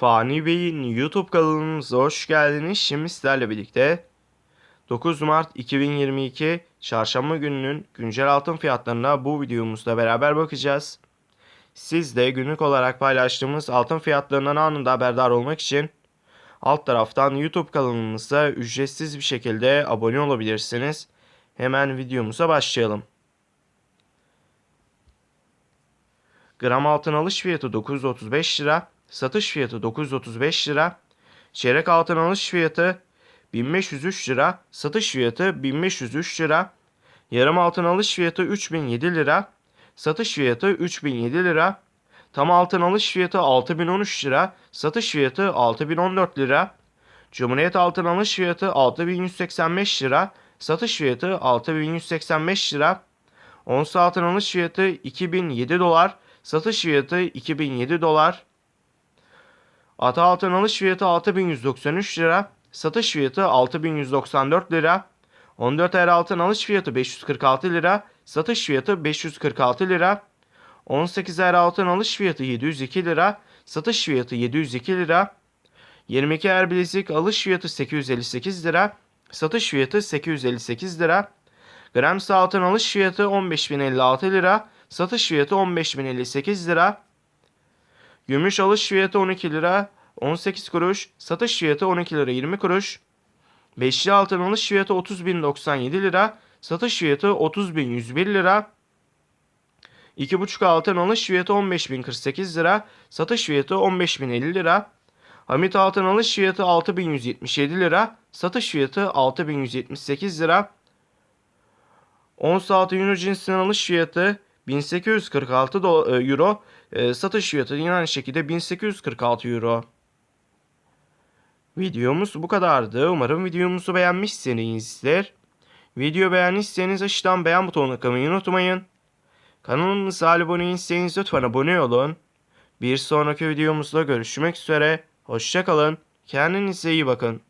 Fani Bey'in YouTube kanalımıza hoş geldiniz. Şimdi sizlerle birlikte 9 Mart 2022 Çarşamba gününün güncel altın fiyatlarına bu videomuzda beraber bakacağız. Siz de günlük olarak paylaştığımız altın fiyatlarından anında haberdar olmak için alt taraftan YouTube kanalımıza ücretsiz bir şekilde abone olabilirsiniz. Hemen videomuza başlayalım. Gram altın alış fiyatı 935 lira, satış fiyatı 935 lira. Çeyrek altın alış fiyatı 1503 lira, satış fiyatı 1503 lira. Yarım altın alış fiyatı 3007 lira, satış fiyatı 3007 lira. Tam altın alış fiyatı 6013 lira, satış fiyatı 6014 lira. Cumhuriyet altın alış fiyatı 6185 lira, satış fiyatı 6185 lira. Ons altın alış fiyatı 2007 dolar, satış fiyatı 2007 dolar. Ata altın alış fiyatı 6193 lira, satış fiyatı 6194 lira. 14 er altın alış fiyatı 546 lira, satış fiyatı 546 lira. 18 er altın alış fiyatı 702 lira, satış fiyatı 702 lira. 22 er bilezik alış fiyatı 858 lira, satış fiyatı 858 lira. Gram altın alış fiyatı 15.056 lira, satış fiyatı 15.058 lira. Gümüş alış fiyatı 12 lira 18 kuruş, satış fiyatı 12 lira 20 kuruş. Beşli altın alış fiyatı 30.097 lira, satış fiyatı 30.101 lira. 2,5 altın alış fiyatı 15.048 lira, satış fiyatı 15.050 lira. Hamit altın alış fiyatı 6.177 lira, satış fiyatı 6.178 lira. Ons altın euro cinsinden alış fiyatı 1846 do- e, euro, e, satış fiyatı yine aynı şekilde 1846 euro. Videomuz bu kadardı. Umarım videomuzu beğenmişsinizdir. Video beğendiyseniz aşağıdan beğen butonuna tıklamayı unutmayın. Kanalımıza abone değilseniz lütfen abone olun. Bir sonraki videomuzda görüşmek üzere. Hoşçakalın. Kendinize iyi bakın.